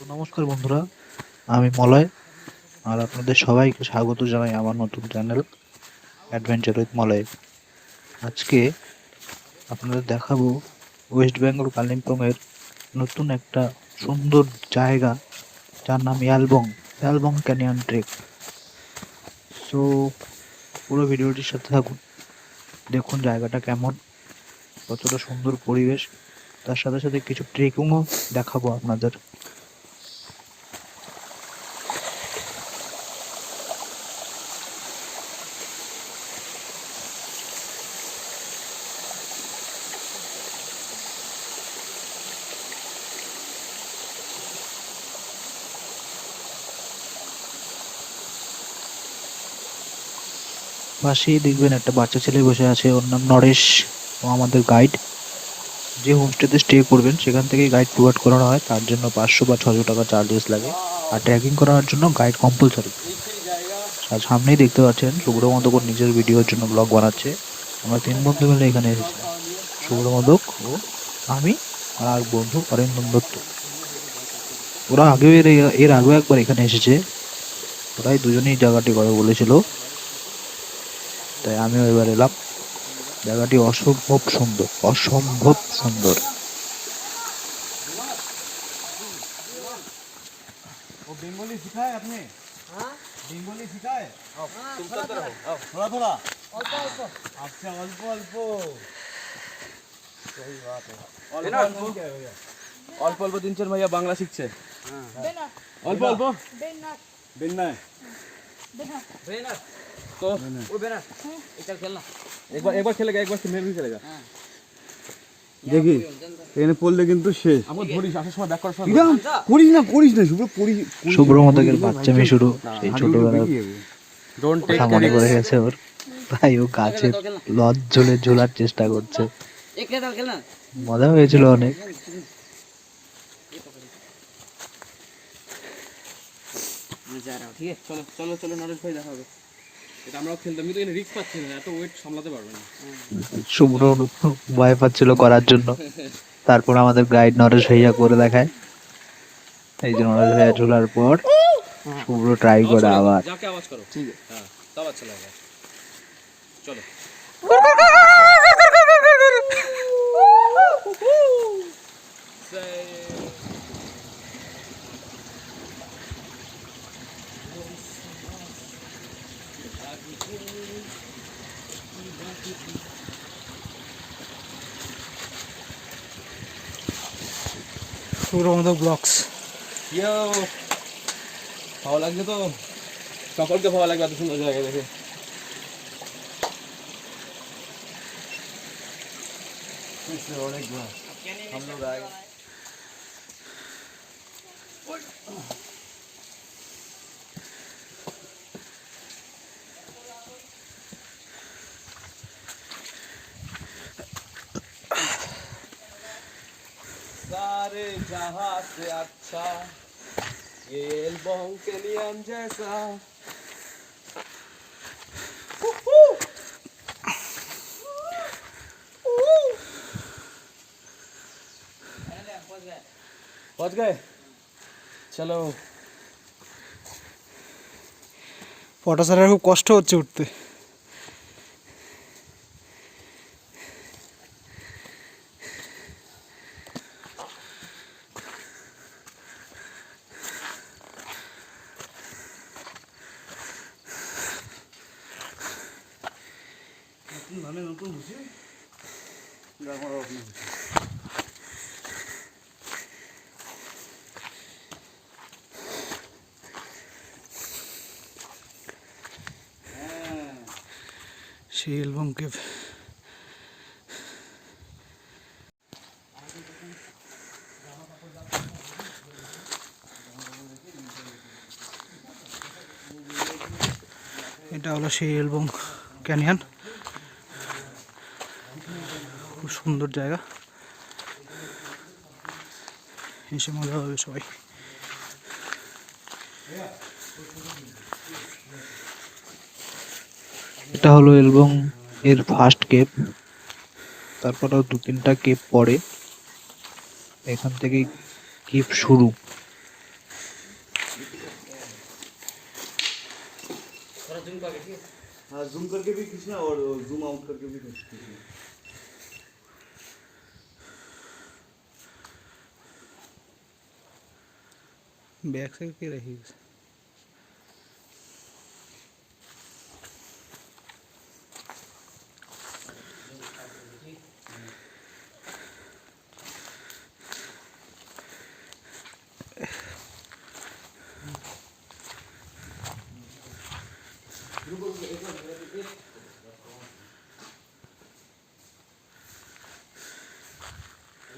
তো নমস্কার বন্ধুরা, আমি মলয়, আর আপনাদের সবাইকে স্বাগত জানাই আমার নতুন চ্যানেল অ্যাডভেঞ্চার উইথ মলয়। আজকে আপনাদের দেখাবো ওয়েস্ট বেঙ্গল কালিম্পংয়ের নতুন একটা সুন্দর জায়গা, যার নাম Yalbong Yalbong canyon trek so পুরো ভিডিওটির সাথে থাকুন, দেখুন জায়গাটা কেমন, কতটা সুন্দর পরিবেশ, তার সাথে সাথে কিছু ট্রেকিংও দেখাবো আপনাদের। পাশেই দেখবেন একটা বাচ্চা ছেলে বসে আছে, ওর নাম নরেশ ও আমাদের গাইড যে হোমস্টেতে স্টে করবেন, সেখান থেকে গাইড প্রোভাইড করানো হয়। তার জন্য পাঁচশো বা ছশো টাকা চার্জেস লাগে। আর ট্রেকিং করানোর জন্য গাইড কম্পালসারি আর সামনেই দেখতে পাচ্ছেন শুভ্র মদক নিজের ভিডিওর জন্য ব্লগ বানাচ্ছে। আমরা তিন বন্ধু মিলে এখানে এসেছি। শুভ্র মদক ও আমি আর এক বন্ধু অরিন্দম দত্ত। ওরা আগেও এর এর আগেও একবার এখানে এসেছে। ওরাই দুজনেই জায়গাটি কথা বলেছিল। তাই আমিও এবার এলাম জায়গাটি অসম্ভব সুন্দর অসম্ভব সুন্দর वो बंगाली सिखाए आपने हाँ बंगाली सिखाए तुम चलते रहो आओ थोड़ा थोड़ा अल्प अल्प अच्छा अल्प अल्प सही बात है है ना, अल्प अल्प? क्या है भैया অল্প অল্প দিন চার ভাইয়া বাংলা শিখছে বেনা অল্প অল্প বেনা बिनना है বেনা बेनर তো वो बेनर ये चल खेलना একবার একবার খেলেগা একবার মেন भी খেলেগা দেখি এখানে পড়লে কিন্তু শেষ আমাকে ধরিস আসার সময় ব্যাক করার সময় কিরাম করিস না করিস না শুভ্র করিস শুভ্র মদকের বাচ্চামি শুরু সেই ছোটবেলা ডোন্ট টেক মনে পড়ে গেছে ওর তাই ও গাছের লজ ঝুলে ঝোলার চেষ্টা করছে एक खेल खेलना মজা হয়েছিল অনেক मैं जा रहा हूँ ठीक है চলো চলো চলো নরেশ ভাই দেখা হবে এটা আমরাও খেলতাম কিন্তু এখানে রিস্ক পাচ্ছি না এত ওয়েট সামলাতে পারবে না শুভ্র ভয় পাচ্ছিল করার জন্য তারপর আমাদের গাইড নরেশ ভাইয়া করে দেখায় এই যে নরেশ ভাইয়া ঝোলার পর শুভ্র ট্রাই করে আবার যাকে আওয়াজ করো ঠিক আছে হ্যাঁ তবে আচ্ছা লাগে চলো Surong the blocks. Yo! तो सकल के हवा लग तो सुंदर जाएगा देखे हम लोग आए जहां से अच्छा ये एल्बम के नियम जैसा पहुंच गए चलो ফটো ছাড়ার খুব কষ্ট হচ্ছে উঠতে সেই অ্যালবাম কেভ এটা হলো সেই অ্যালবাম ক্যানিয়ান। খুব সুন্দর জায়গা। এসে মজা হবে সবাই। হলো এবং এর ফার্স্ট কেপ তারপর দু তিনটা কেপ পরে এখান থেকে কেপ শুরু। ব্যাক সাইড কে রাখিয়েছে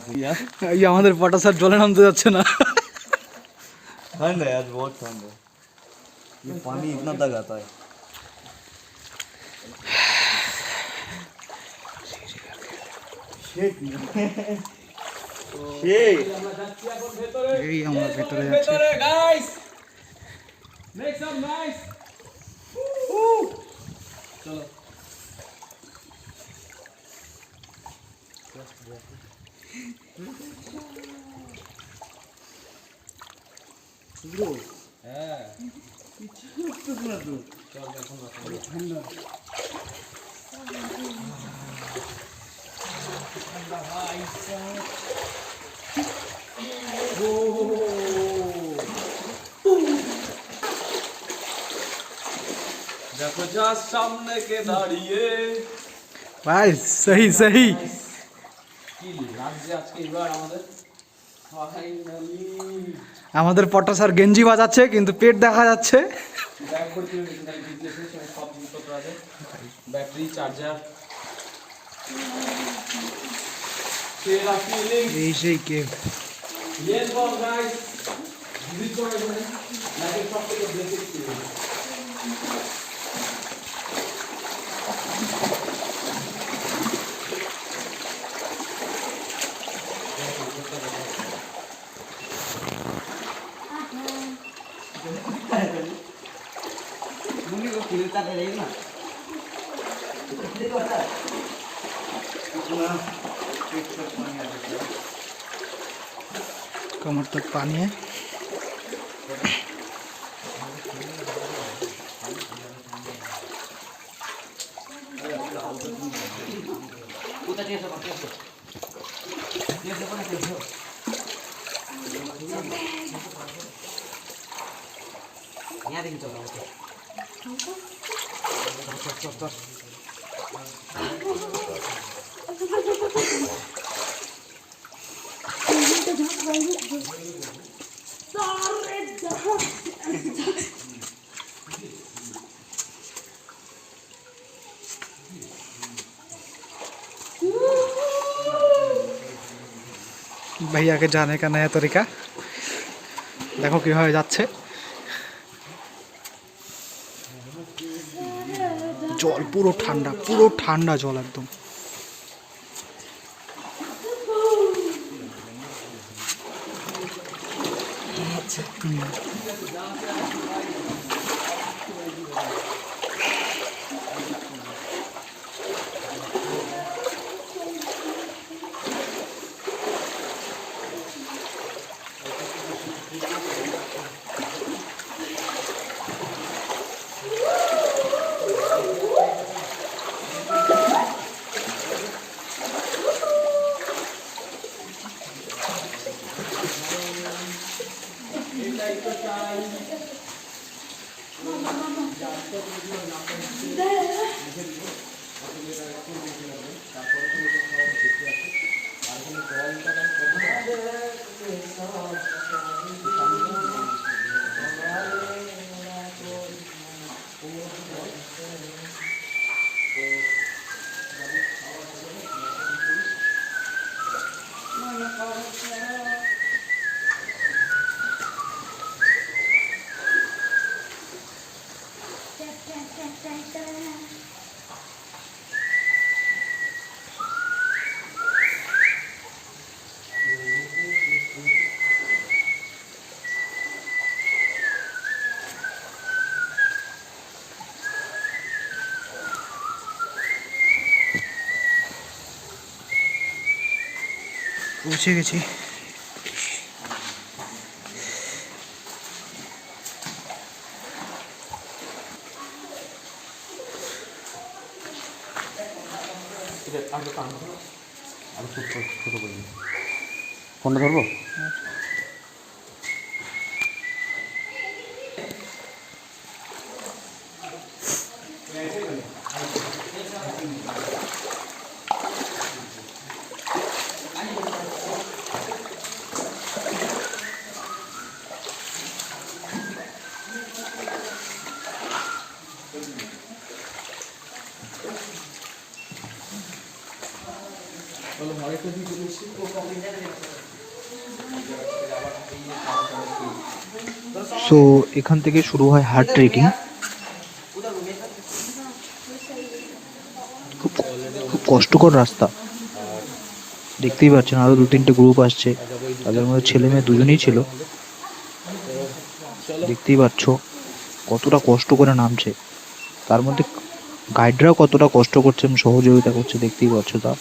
से यार এই আমাদের পটা স্যার জলে নামতে যাচ্ছে না ठंड है आज बहुत ठंड है ये पानी इतना तक आता है Shit. এই আমরা ভেতরে যাচ্ছি ভেতরে গাইস মেক সাম নাইস চলো হ্যাঁ দেখো যা সামনে কে দাঁড়িয়ে ভাই সহি সহি কি লাগছে আজকে এবার আমাদের ফাইনালি আমাদের পটা স্যার গেঞ্জি বাজাচ্ছে কিন্তু পেট দেখা যাচ্ছে। ব্যাটারি চার্জার এই সেই কেভ সব থেকে जाता है कमर तक पानी है उधर कैसे पकड़े कैसे कैसे पकड़े कैसे यहाँ देखिए चलो ओके চল भैया के जाने का नया तरीका देखो कि जाच्छे জল পুরো ঠান্ডা পুরো ঠান্ডা জল একদম। আচ্ছা পৌঁছে গেছি। ফোনটা ধরবো সো এখান থেকে শুরু হয় হার্ড ট্রেকিং। খুব খুব কষ্টকর রাস্তা। দেখতেই পাচ্ছেন আরও দু তিনটে গ্রুপ আসছে। তাদের মধ্যে ছেলে মেয়ে দুজনেই ছিল। দেখতেই পাচ্ছ কতটা কষ্ট করে নামছে। তার মধ্যে গাইডরাও কতটা কষ্ট করছে এবং সহযোগিতা করছে, দেখতেই পাচ্ছ তা।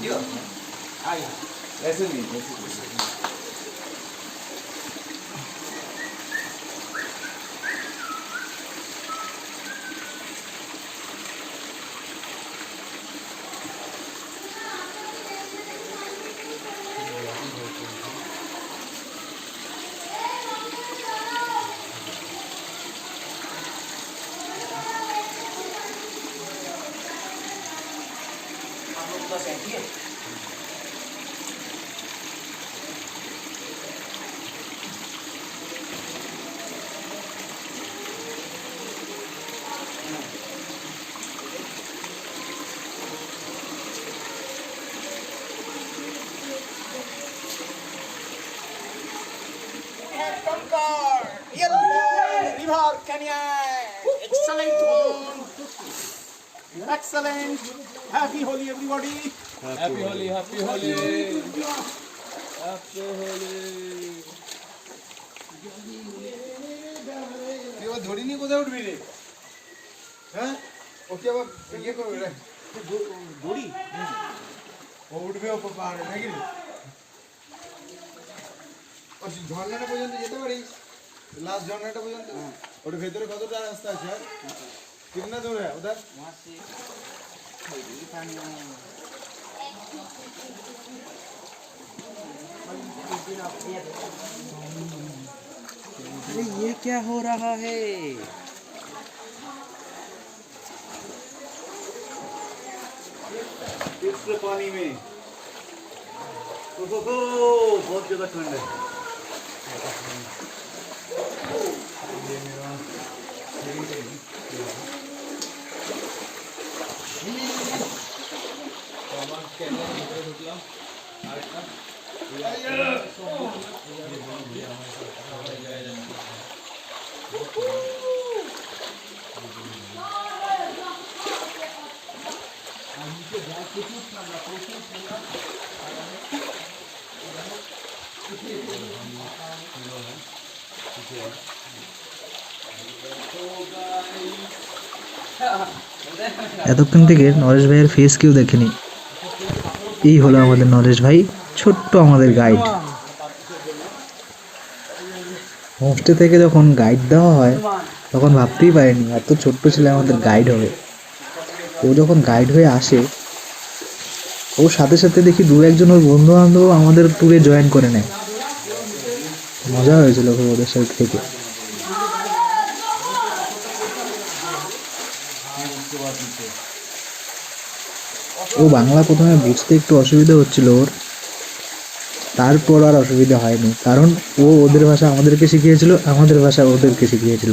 六哎呀。那是你的事 Canyon. Excellent. One. Excellent. Happy Holi, everybody. Happy Holi happy Holi happy Holi এবার ধরিনি কোথায় উঠবি রে হ্যাঁ ওকে আবার ইয়ে করবে রে দড়ি ও উঠবে ও পাহাড়ে নাকি রে আর ঝর্ণাটা পর্যন্ত যেতে পারিস লাস্ট ঝর্ণাটা পর্যন্ত ওর ভেতরে কতটা রাস্তা আছে আর কিতনা দূর है उधर अरे ये क्या हो रहा है इस पानी में ओ, ओ, ओ, बहुत ज्यादा ठंड है আমার ক্যামেরার ভিতরে ঢুকলাম আরেকটা এতক্ষণ থেকে নরেশ ভাইয়ের ফেস কেউ দেখেনি। এই হলো আমাদের নরেশ ভাই, ছোট্ট আমাদের গাইড হোমস্টে থেকে যখন গাইড দেওয়া হয়, তখন ভাবতেই পারিনি, এত ছোট্ট ছেলে আমাদের গাইড হবে। ও যখন গাইড হয়ে আসে, ওর সাথে সাথে দেখি দু একজন ওর বন্ধু বান্ধব আমাদের ট্যুরে জয়েন করে নেয়। মজা হয়েছিল ওদের সাথে থেকে। ও বাংলা প্রথমে বুঝতে একটু অসুবিধা হচ্ছিল ওর। তারপর আর অসুবিধা হয়নি। কারণ ও ওদের ভাষা আমাদেরকে শিখিয়েছিল, আমাদের ভাষা ওদেরকে শিখিয়েছিল।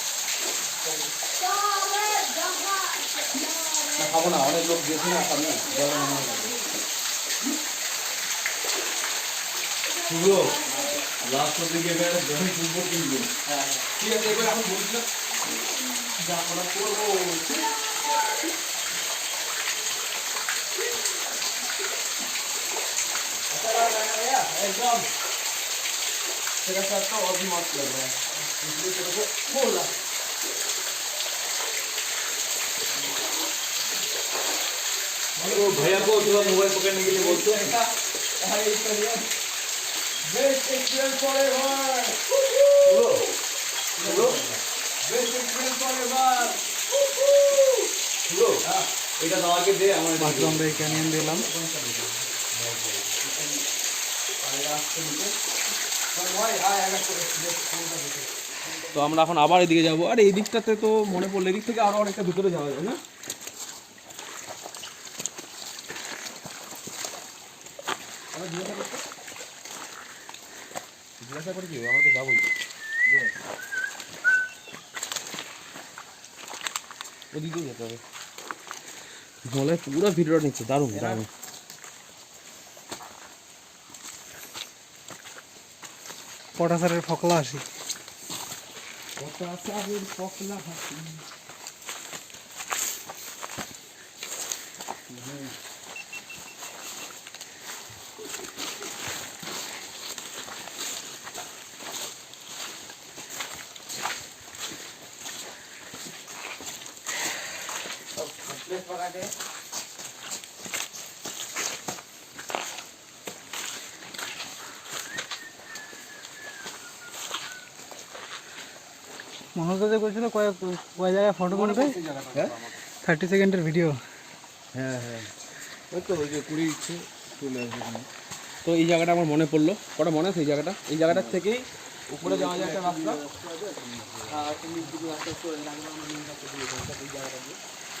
খাবো না অনেক লোক গেছে না সামনে জল মনে হয় খাবো। শুভ্র লাস্টের দিকে এবারে জমি শুভ্র কিনবো ঠিক আছে এবার এখন বলছিলাম যা করা করবো एकदम तेरा साथ तो और भी मस्त लग रहा है इसलिए तेरे को बोला तो भैया को थोड़ा मोबाइल पकड़ने के लिए बोलते हैं বেস্ট এক্সপিরিয়েন্স ফরএভার बोलो बोलो বেস্ট এক্সপিরিয়েন্স ফরএভার बोलो এটা দাওয়াকে দে আমার মাত্র আমরা এই ক্যানিয়ন দিলাম তো আমরা এখন আবার এদিকে যাবো আর এই দিকটাতে তো মনে পড়লো এদিক থেকে আরো অনেকটা ভিতরে যাওয়া যায় না জিজ্ঞাসা করতে জিজ্ঞাসা করি কি আমরা তো যাবোই। ওদিকেও যেতে হবে। মলে পুরো ভিডিওটা নিচ্ছে দারুণ দারুণ। কটা স্যারের ফকলা আসি মনোজ দাদা বলছিল কয়েক কয় জায়গায় ফটো করবে থার্টি সেকেন্ডের ভিডিও হ্যাঁ? হ্যাঁ ওই তো ওই যে কুড়ি ইচ্ছে চলে আসবে তো এই জায়গাটা আমার মনে পড়ল। কটা মনে আছে এই জায়গাটা? এই জায়গাটার থেকেই উপরে যাওয়া যায় একটা রাস্তা। আর রাস্তা চলে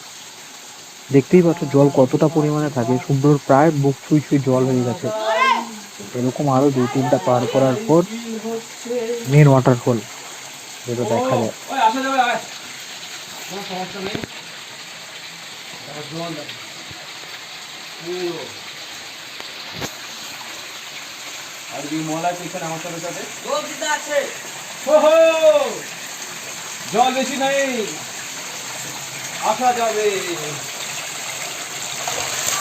দেখতেই পাচ্ছ জল কতটা পরিমাণে থাকে। সুন্দর প্রায় বুক ছুঁই ছুঁই জল হয়ে গেছে। এরকম আরও দুই তিনটা পার করার পর মেন ওয়াটারফল যেটা দেখা যায়। জল বেশি নাই। আসা যাবে।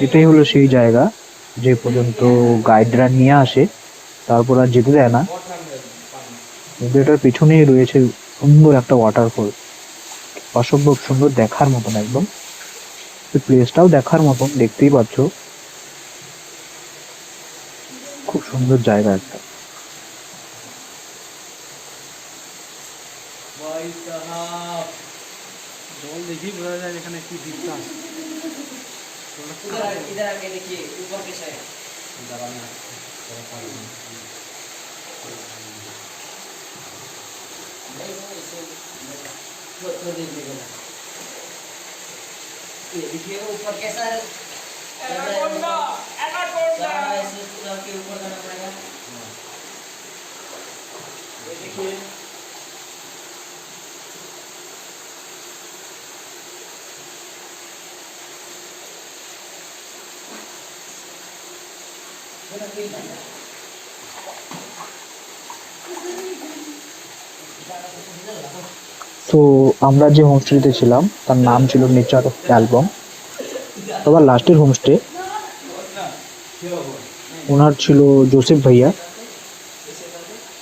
এটাই হলো সেই জায়গা যে পর্যন্ত গাইডরা নিয়ে আসে। তারপর আর যেতে দেয় না। কিন্তু এটার পিছনেই রয়েছে সুন্দর একটা ওয়াটারফল অসম্ভব সুন্দর দেখার মতন একদম। প্লেসটাও দেখার মতন, দেখতেই পাচ্ছ। খুব সুন্দর জায়গা একটা। এখানে কি इधर इधर आके देखिए ऊपर के साइड ये देखिए ऊपर कैसा है एनाकोंडा एनाकोंडा ऐसे पूरा के ऊपर जाना पड़ेगा ये देखिए তো আমরা যে হোমস্টেতে ছিলাম, তার নাম ছিল নেচার অফ অ্যালবাম সবার লাস্টের হোমস্টে ওনার ছিল জোসেফ ভাইয়া।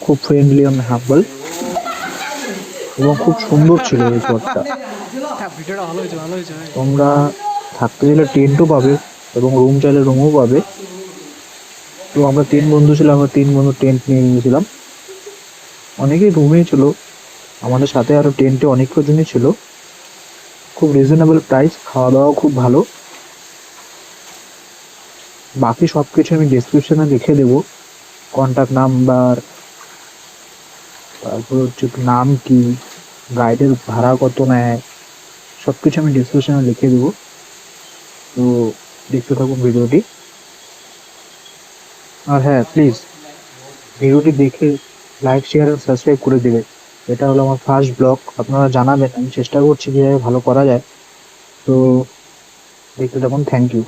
খুব ফ্রেন্ডলি অ্যান্ড হাম্বল এবং খুব সুন্দর ছিল হয়েছে তোমরা থাকতে গেলে টেন্টও পাবে এবং রুম চাইলে রুমও পাবে। তো আমরা তিন বন্ধু ছিলাম, আমরা তিন বন্ধু টেন্ট নিয়ে নিয়েছিলাম অনেকেই রুমেই ছিল। আমাদের সাথে আরও টেন্টে অনেক কজনই ছিল। খুব রিজনেবল প্রাইস খাওয়া দাওয়াও খুব ভালো। বাকি সব কিছু আমি ডিসক্রিপশনে লিখে দেবো। কন্ট্যাক্ট নাম্বার তারপর হচ্ছে নাম কি গাইডের ভাড়া কত নেয় সব কিছু আমি ডিসক্রিপশনে লিখে দেবো। তো দেখতে থাকুন ভিডিওটি আর হ্যাঁ প্লিজ ভিডিওটি দেখে লাইক শেয়ার আর সাবস্ক্রাইব করে দেবে। এটা হলো আমার ফার্স্ট ব্লগ আপনারা জানাবেন, আমি চেষ্টা করছি কীভাবে ভালো করা যায়। তো দেখতে থাকুন থ্যাংক ইউ